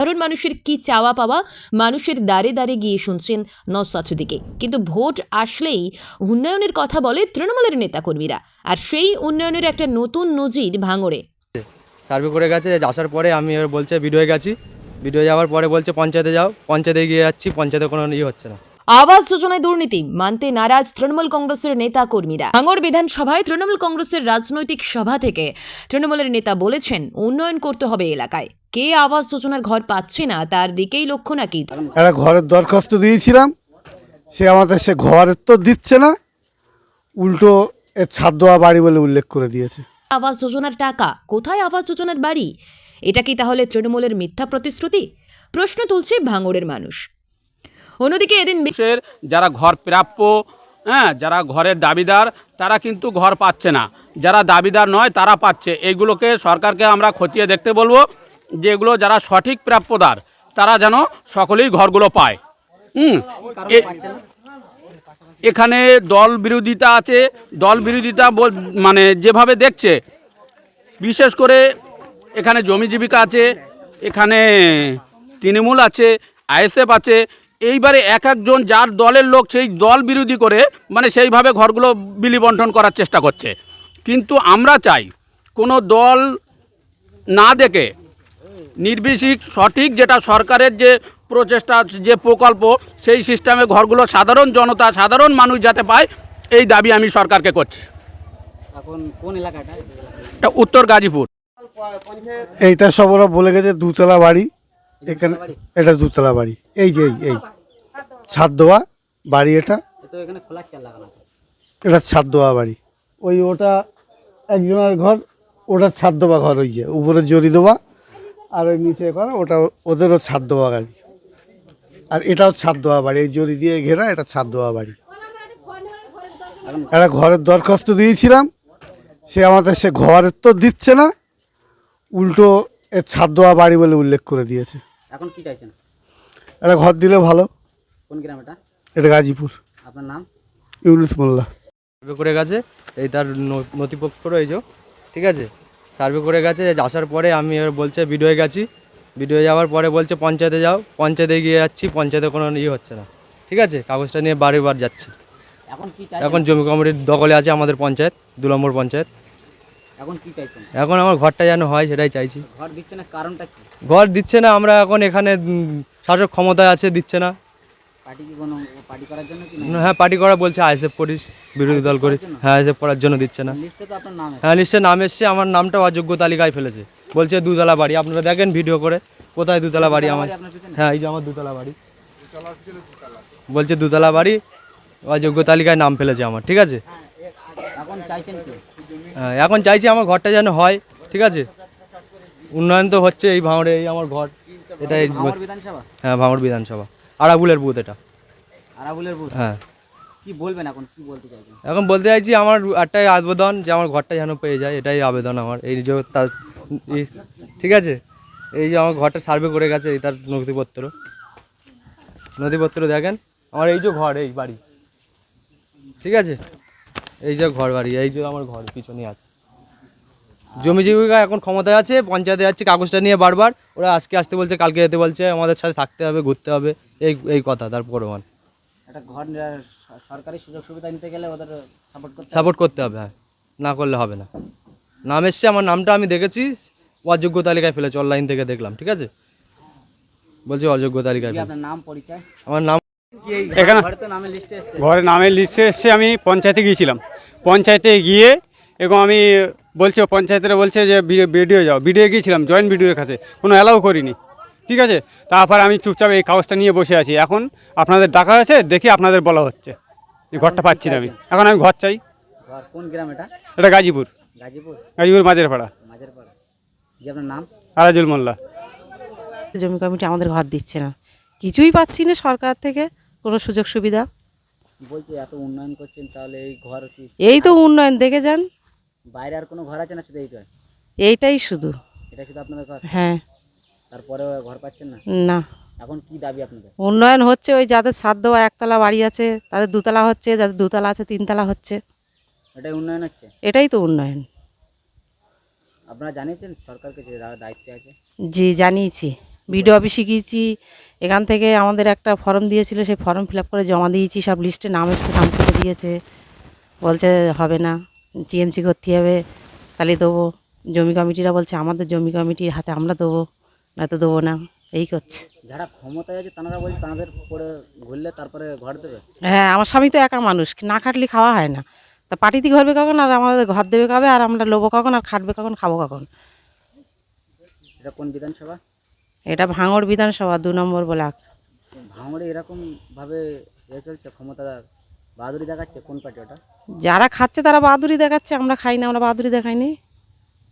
সাধারণ মানুষের কি চাওয়া পাওয়া মানুষের দ্বারে দ্বারে গিয়ে শুনছেন নসাথুদিকে কিন্তু ভোট আসলেই উন্নয়নের কথা বলে তৃণমূলের নেতাকর্মীরা। আর সেই উন্নয়নের একটা নতুন নজির ভাঙড়ে। সার্ভে করে গেছে আসার পরে আমি এবার বলছে ভিডিও গেছি। ভিডিও যাওয়ার পরে বলছে পঞ্চায়েতে যাও পঞ্চায়েতে গিয়ে যাচ্ছি পঞ্চায়েতে কোনো ইয়ে হচ্ছে না। আবাস যোজনায় দুর্নীতি মানতে নারাজ তৃণমূল কংগ্রেসের নেতা কর্মীরা ভাঙড় বিধানসভায় তৃণমূল কংগ্রেসের রাজনৈতিক সভা থেকে তৃণমূলের নেতা বলেছেন উন্নয়ন করতে হবে এলাকায়। কে আবাস যোজনার ঘর পাচ্ছে না তার দিকেই লক্ষ্য নাকি? একটা ঘরের দরখাস্ত দিয়েছিলাম সে আমাদের সে ঘর তো দিচ্ছে না উল্টো এর ছাদ দেওয়া বাড়ি বলে উল্লেখ করে দিয়েছে। আবাস যোজনার টাকা কোথায় আবাস যোজনার বাড়ি? এটা কি তাহলে তৃণমূলের মিথ্যা প্রতিশ্রুতি? প্রশ্ন তুলছে ভাঙড়ের মানুষ। অন্যদিকে এদিন বি- মানুষের যারা ঘর প্রাপ্য হ্যাঁ যারা ঘরের দাবিদার তারা কিন্তু ঘর পাচ্ছে না। যারা দাবিদার নয় তারা পাচ্ছে। এইগুলোকে সরকারকে আমরা খতিয়ে দেখতে বলব। যে এগুলো যারা সঠিক প্রাপ্যদার, তারা যেন সকলেই ঘরগুলো পায়। হুম এখানে দল বিরোধিতা আছে। দল বিরোধিতা মানে যেভাবে দেখছে, বিশেষ করে এখানে জমি জীবিকা আছে, এখানে তৃণমূল আছে, আইএসএফ আছে। এইবারে এক একজন যার দলের লোক সেই দল বিরোধী করে মানে সেইভাবে ঘরগুলো বিলি বন্টন করার চেষ্টা করছে। কিন্তু আমরা চাই কোনো দল না দেখে নির্বিশেষ সঠিক যেটা সরকারের যে প্রচেষ্টা যে প্রকল্প সেই সিস্টেমে ঘরগুলো সাধারণ জনতা সাধারণ মানুষ যাতে পায় এই দাবি আমি সরকারকে করছি। এখন কোন এলাকাটা? এটা উত্তর গাজীপুর। এইটা সব ওরা বলে গেছে দুতলা বাড়ি। এখানে এটা দুতলা বাড়ি। এই যে এই এই। ছাদ দেওয়া বাড়ি এটা। এ তো এখানে খোলা চাল লাগানো আছে। এটা ছাদ দেওয়া বাড়ি। ওই ওটা একজনের ঘর ওটা ছাদ দেওয়া ঘর ওই যে উপরে জড়ি দেওয়া আর ওই নিচে করা ওটা ওদেরও ছাদ দেওয়া গাড়ি আর এটাও ছাদ দেওয়া বাড়ি এই জড়ি দিয়ে ঘেরা এটা ছাদ দেওয়া বাড়ি। একটা ঘরের দরখাস্ত দিয়েছিলাম সে আমাদের সে ঘরের তো দিচ্ছে না উল্টো এর ছাদ দেওয়া বাড়ি বলে উল্লেখ করে দিয়েছে। এখন কি চাইছেন? একটা ঘর দিলে ভালো। কোন গ্রাম এটা? এটা গাজীপুর। আপনার নাম? ইউনুস মোল্লা। করে গেছে এই তার নথিপত্র এই যে ঠিক আছে? সার্ভে করে গেছে আসার পরে আমি এবার বলছে ভিডিও গেছি। ভিডিও যাওয়ার পরে বলছে পঞ্চায়েতে যাও পঞ্চায়েতে গিয়ে যাচ্ছি পঞ্চায়েতে কোনো ইয়ে হচ্ছে না। ঠিক আছে? কাগজটা নিয়ে বারে বার যাচ্ছি। এখন কি এখন জমি কমিটির দখলে আছে আমাদের পঞ্চায়েত দু নম্বর পঞ্চায়েত। এখন কি চাইছেন? এখন আমার ঘরটা যেন হয় সেটাই চাইছি। ঘর দিচ্ছে না কারণটা কি? ঘর দিচ্ছে না আমরা এখন এখানে শাসক ক্ষমতায় আছে দিচ্ছে না। পার্টি কি কোনো পার্টি করার জন্য কি না, হ্যাঁ পার্টি করা বলছে আইএসএফ করিস বিরোধী দল করিস। হ্যাঁ আইএসএফ করার জন্য দিচ্ছে না। লিস্টে তো আপনার নাম আছে। হ্যাঁ লিস্টে নাম এসছে আমার নামটা অযোগ্য তালিকায় ফেলেছে। বলছে দুতলা বাড়ি। আপনারা দেখেন ভিডিও করে কোথায় দুতলা বাড়ি আমার। হ্যাঁ এই যে আমার দুতলা বাড়ি। বলছে দুতলা বাড়ি অযোগ্য তালিকায় নাম ফেলেছে আমার ঠিক আছে? এখন চাইছেন কি? হ্যাঁ, এখন চাইছি আমার ঘরটা যেন হয় ঠিক আছে? উন্নয়ন তো হচ্ছে এই ভাঙড়ে এই আমার ঘর এটাই আমার বিধানসভা? হ্যাঁ ভাঙড় বিধানসভা। আড়াবুলের বুথ এটা। আরাবুলের বুথ? হ্যাঁ। কি বলবেন এখন? কি বলতে চাইছেন? এখন বলতে চাইছি আমার একটাই আবেদন যে আমার ঘরটা যেন পেয়ে যায় এটাই আবেদন আমার। এই যে তার ঠিক আছে? এই যে আমার ঘরটা সার্ভে করে গেছে এই তার নথিপত্র। নথিপত্র দেখেন আমার এই যে ঘর এই বাড়ি। ঠিক আছে? এই যে ঘর বাড়ি এই যে আমার ঘর পিছনে আছে। জমি জীবিকা এখন ক্ষমতায় আছে পঞ্চায়েতে যাচ্ছে কাগজটা নিয়ে বারবার। ওরা আজকে আসতে বলছে কালকে যেতে বলছে আমাদের সাথে থাকতে হবে ঘুরতে হবে এই এই কথা তার প্রমাণ। একটা ঘর সরকারি সুযোগ সুবিধা নিতে গেলে ওদের সাপোর্ট করতে হবে। সাপোর্ট করতে হবে হ্যাঁ। না করলে হবে না। নাম এসছে আমার নামটা আমি দেখেছি অযোগ্য তালিকায় ফেলেছে অনলাইন থেকে দেখলাম ঠিক আছে? বলছি অযোগ্য তালিকায় আপনার নাম পরিচয়? আমার নাম এখানে ঘরে তো নামের লিস্টে ঘরে নামের লিস্টে এসছে আমি পঞ্চায়েতে গিয়েছিলাম। পঞ্চায়েতে গিয়ে এবং আমি বলছে পঞ্চায়েতের বলছে যে বিডিও যাও। বিডিও গিয়েছিলাম জয়েন্ট বিডিওর কাছে। কোনো অ্যালাউ করিনি। ঠিক আছে? তারপর আমি চুপচাপ এই কাগজটা নিয়ে বসে আছি। এখন আপনাদের ডাকা আছে দেখি আপনাদের বলা হচ্ছে। যে ঘরটা পাচ্ছি না আমি। এখন আমি ঘর চাই। কোন গ্রাম এটা? এটা গাজীপুর। গাজীপুর? গাজীপুর মাঝের পাড়া মাঝের পাড়া আপনার নাম? আরাজুল মোল্লা। জমি কমিটি আমাদের ঘর দিচ্ছে না। কিছুই পাচ্ছি না সরকার থেকে। কোনো সুযোগ সুবিধা। বলছি এত উন্নয়ন করছেন তাহলে এই ঘর কি এই তো উন্নয়ন দেখে যান। বাইরে আর কোনো ঘর আছে না শুধু এইটা? এইটাই শুধু। এটা শুধু আপনাদের ঘর? হ্যাঁ। তারপরেও ঘর পাচ্ছেন না? না। এখন কি দাবি আপনাদের? উন্নয়ন হচ্ছে ওই যাদের দেওয়া একতলা বাড়ি আছে তাদের দুতলা হচ্ছে যাদের দুতলা আছে তিনতলা হচ্ছে। এটাই উন্নয়ন হচ্ছে? এটাই তো উন্নয়ন। আপনারা জানিয়েছেন সরকারকে যে দায়িত্বে আছে? জি জানিয়েছি। বিডিও অফিসে গিয়েছি। এখান থেকে আমাদের একটা ফর্ম দিয়েছিল সেই ফর্ম ফিল আপ করে জমা দিয়েছি। সব লিস্টে নাম এসছে নাম কেটে দিয়েছে। বলছে হবে না। টিএমসি করতে হবে তাহলে দেবো। জমি কমিটিরা বলছে আমাদের জমি কমিটির হাতে আমরা দেবো নয়তো দেবো না। এই করছে। যারা ক্ষমতায় আছে তারা বলছে তাদের পরে ঘুরলে তারপরে ঘর দেবে? হ্যাঁ আমার স্বামী তো একা মানুষ না খাটলে খাওয়া হয় না। তা পার্টিতে ঘরবে কখন আর আমাদের ঘর দেবে কবে আর আমরা লোবো কখন আর খাটবে কখন খাব কখন? এটা কোন বিধানসভা? এটা ভাঙড় বিধানসভা দু নম্বর ব্লক। ভাঙড়ে এরকম ভাবে এ চলছে ক্ষমতা বাহাদুরি দেখাচ্ছে? কোন পার্টি ওটা? যারা খাচ্ছে তারা বাহাদুরি দেখাচ্ছে আমরা খাই না আমরা বাহাদুরি দেখাইনি।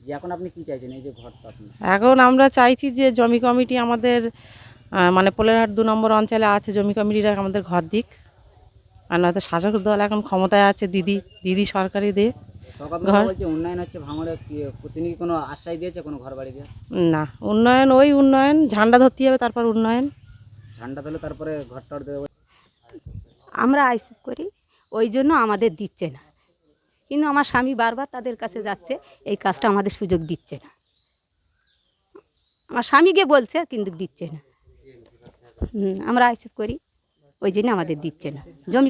যে এখন আপনি কি চাইছেন এই যে ঘরটা আপনি? এখন আমরা চাইছি যে জমি কমিটি আমাদের মানে পোলেরহাট দু নম্বর অঞ্চলে আছে জমি কমিটিরা আমাদের ঘর দিক। আর নয়তো শাসক দল এখন ক্ষমতায় আছে দিদি দিদি সরকারি দে। ঘর? বলছে উন্নয়ন হচ্ছে ভাঙড়ে কি- তিনি কোনো আশ্বাস দিয়েছে কোনো ঘর বাড়ি দিয়ে না উন্নয়ন ওই উন্নয়ন ঝান্ডা ধরতে হবে তারপর উন্নয়ন। ঝান্ডা তুলে তারপরে ঘর টর দেবে আমরা আইসিপ করি, ওই জন্য আমাদের দিচ্ছে না। কিন্তু আমার স্বামী বারবার তাদের কাছে যাচ্ছে, এই কাজটা আমাদের সুযোগ দিচ্ছে না। আমার স্বামীকে বলছে, কিন্তু দিচ্ছে না। আমরা আইসিপ করি, ওই জন্য আমাদের দিচ্ছে না। জমি